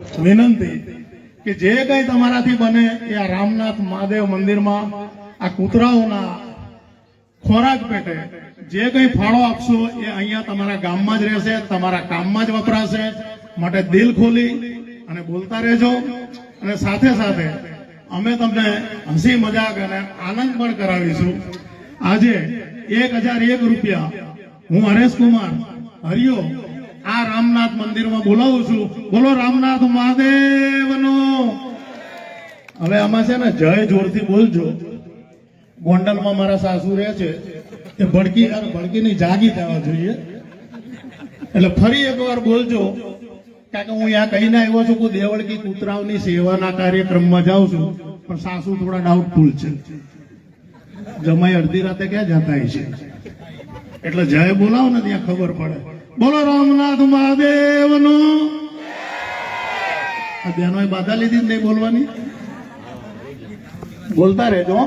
વિનંતી કે જે કઈ તમારાથી બને એ આ રામનાથ મહાદેવ મંદિરમાં, આ કૂતરાઓના ખોરાક પેટે જે કઈ ફાળો આપશો એ અહીંયા તમારા ગામમાં જ રહેશે, તમારા કામમાં જ વપરાશે. માટે દિલ ખોલી અને બોલતા રહેજો. અને સાથે સાથે અમે તમને હસી મજાક અને આનંદ પણ કરાવીશું. આજે એક હજાર એક રૂપિયા હું હરેશ કુમાર હરિયો આ રામનાથ મંદિરમાં બોલાવું છું. બોલો રામનાથ મહાદેવનો. હવે આમાં છે ને જય જોરથી બોલજો. ગોંડલમાં મારા સાસુ રહે છે. એ ભડકી અને ભડકીની જાગી થવા જોઈએ. એટલે ફરી એકવાર બોલજો. કારણ કે હું અહીંયા કહીને આવ્યો છું કે દેવળકી કૂતરાઓની સેવાના કાર્યક્રમમાં જાઉં છું, પણ સાસુ થોડા ડાઉટફુલ છે. જમાઈ અડધી રાતે ક્યાં જતા છે એટલે જય બોલાવો ને ત્યાં ખબર પડે. બોલો રામનાથ મહાદેવનો આ બહેનોએ બાધા લીધી નહીં બોલવાની બોલતા રહેજો.